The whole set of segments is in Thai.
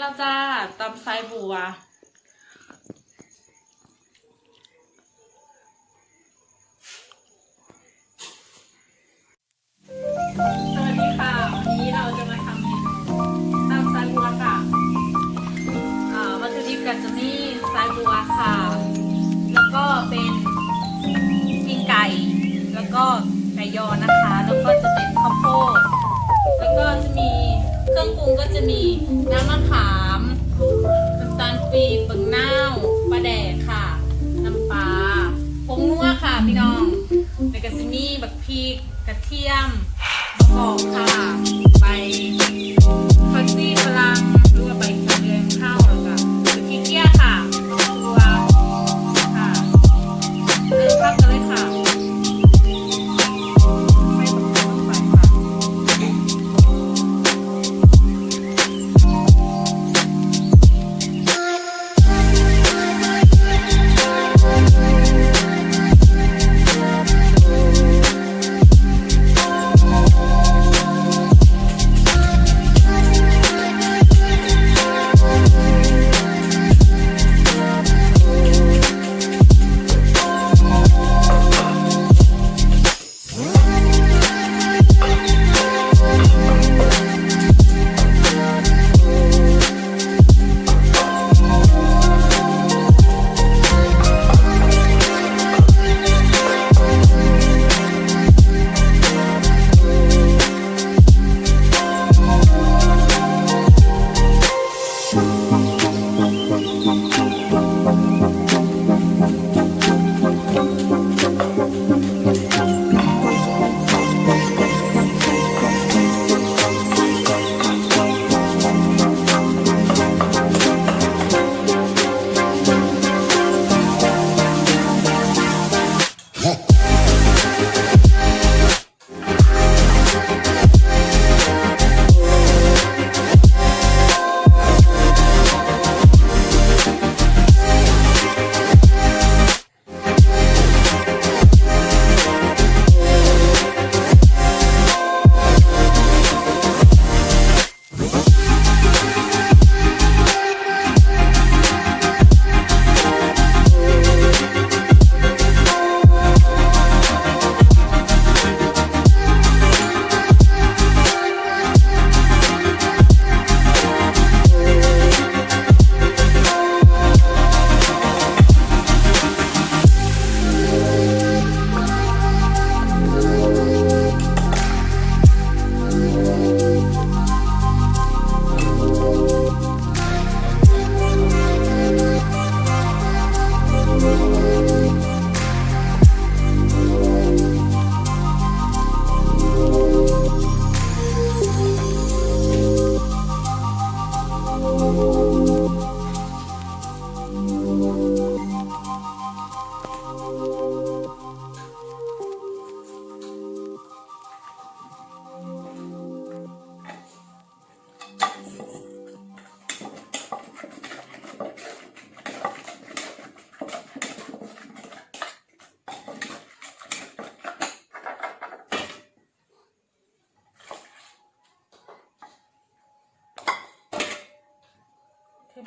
เราจะตำไซบัว สวัสดีค่ะ วันนี้เราจะมาทำเมนูตำไซบัวค่ะอ่าวัตถุดิบก็จะมีไซบัวค่ะ แล้วก็เป็นมีไก่ แล้วก็ไก่ยอนะคะ มีน้ำมะขามน้ำตาลปี๊บเปิงนาวปลาแดกค่ะ น้ำปลาผงนัวค่ะพี่น้องแล้วก็จะมีบักพริกกระเทียมมะกอกค่ะ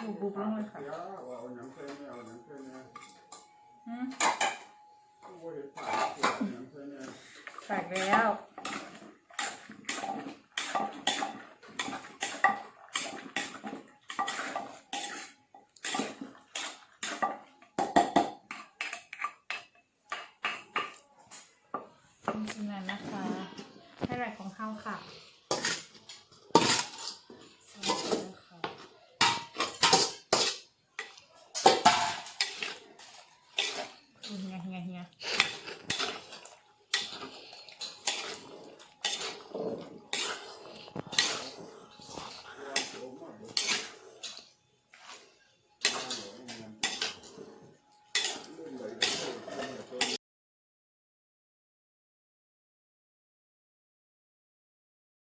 บุบบุบลงเลยค่ะเอาหนังเส้นเนี่ยเอาหนังเส้นเนี่ยอืมโอ้ยผ่านตัวหนังเส้นเนี่ยแตกแล้วจริงๆแล้วนะคะให้ไรของข้าวค่ะ